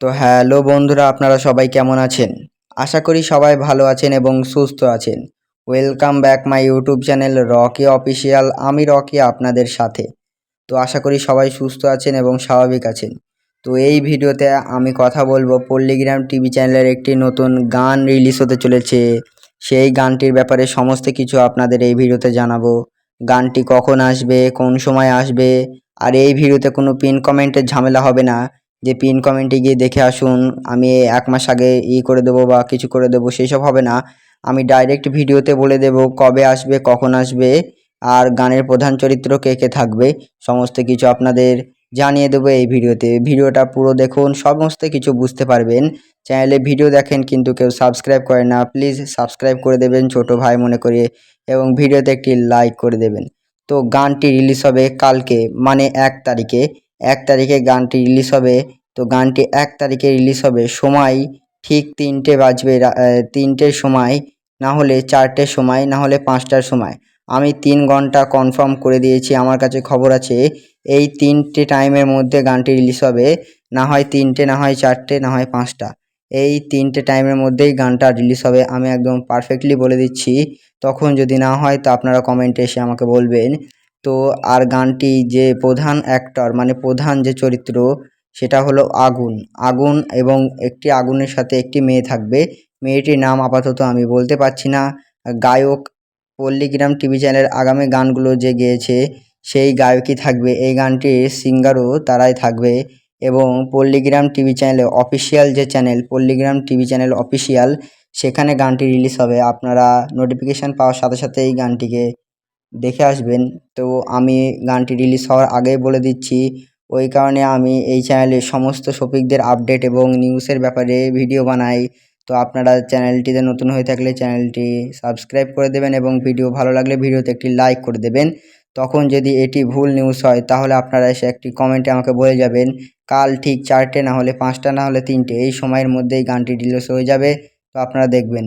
তো হ্যালো বন্ধুরা, আপনারা সবাই কেমন আছেন? আশা করি সবাই ভালো আছেন এবং সুস্থ আছেন। Welcome back my YouTube channel Rocky official আমি রকি আপনাদের সাথে। তো আশা করি সবাই সুস্থ আছেন এবং স্বাভাবিক আছেন। তো এই ভিডিওতে আমি কথা বলব পল্লীগ্রাম টিভি চ্যানেলের একটি নতুন গান রিলিজ হতে চলেছে। সেই গানটির ব্যাপারে সমস্ত কিছু আপনাদের এই ভিডিওতে জানাব। গানটি কখন আসবে, কোন সময় আসবে, আর এই ভিডিওতে কোনো পিন কমেন্টের ঝামেলা হবে না। যে পিন কমেন্টে গিয়ে দেখে আসুন, আমি এক মাস আগে ই করে দেবো বা কিছু করে দেবো, সেই সব হবে না। আমি ডাইরেক্ট ভিডিওতে বলে দেব কবে আসবে, কখন আসবে, আর গানের প্রধান চরিত্র কে কে থাকবে, সমস্ত কিছু আপনাদের জানিয়ে দেবো এই ভিডিওতে। ভিডিওটা পুরো দেখুন, সমস্ত কিছু বুঝতে পারবেন। চ্যানেলে ভিডিও দেখেন কিন্তু কেউ সাবস্ক্রাইব করে না প্লিজ সাবস্ক্রাইব করে দেবেন ছোট ভাই মনে করে, এবং ভিডিওতে একটি লাইক করে দেবেন। তো গানটি রিলিজ হবে কালকে মানে এক তারিখে। এক তারিখে গানটি রিলিজ হবে। তো গানটি এক তারিখে রিলিজ হবে। সময় ঠিক তিনটে বাজবে তিনটের সময়, না হলে চারটের সময়, না হলে পাঁচটার সময়। আমি তিন ঘণ্টা কনফার্ম করে দিয়েছি, আমার কাছে খবর আছে। এই তিনটে টাইমের মধ্যে গানটি রিলিজ হবে। না হয় তিনটে, না হয় চারটে, না হয় পাঁচটা। এই তিনটে টাইমের মধ্যেই গানটা রিলিজ হবে। আমি একদম পারফেক্টলি বলে দিচ্ছি। তখন যদি না হয়, তো আপনারা কমেন্টে এসে আমাকে বলবেন। তো আর গানটি যে প্রধান অ্যাক্টর মানে প্রধান যে চরিত্র, সেটা হলো আগুন। আগুন এবং একটি আগুনের সাথে একটি মেয়ে থাকবে। মেয়েটির নাম আপাতত আমি বলতে পারছি না। গায়ক পল্লীগ্রাম টিভি চ্যানেলের আগামী গানগুলো যে গেয়েছে, সেই গায়কই থাকবে। এই গানটির সিঙ্গারও তারাই থাকবে এবং পল্লীগ্রাম টিভি চ্যানেলে অফিসিয়াল যে channel, Palligram TV channel official, সেখানে গানটি রিলিজ হবে। আপনারা নোটিফিকেশান পাওয়ার সাথে সাথে এই গানটিকে দেখে আসবেন। তো আমি গানটি রিলিজ হওয়ার আগেই বলে দিচ্ছি, ওই কারণে আমি এই চ্যানেলে সমস্ত শপিকদের আপডেট এবং নিউজের ব্যাপারে ভিডিও বানাই। তো আপনারা চ্যানেলটিতে নতুন হয়ে থাকলে চ্যানেলটি সাবস্ক্রাইব করে দেবেন এবং ভিডিও ভালো লাগলে ভিডিওতে একটি লাইক করে দেবেন। তখন যদি এটি ভুল নিউজ হয়, তাহলে আপনারা এসে একটি কমেন্টে আমাকে বলে যাবেন, কাল ঠিক চারটে না হলে পাঁচটা না হলে তিনটে। এই সময়ের মধ্যেই গানটি রিলিজ হয়ে যাবে। তো আপনারা দেখবেন।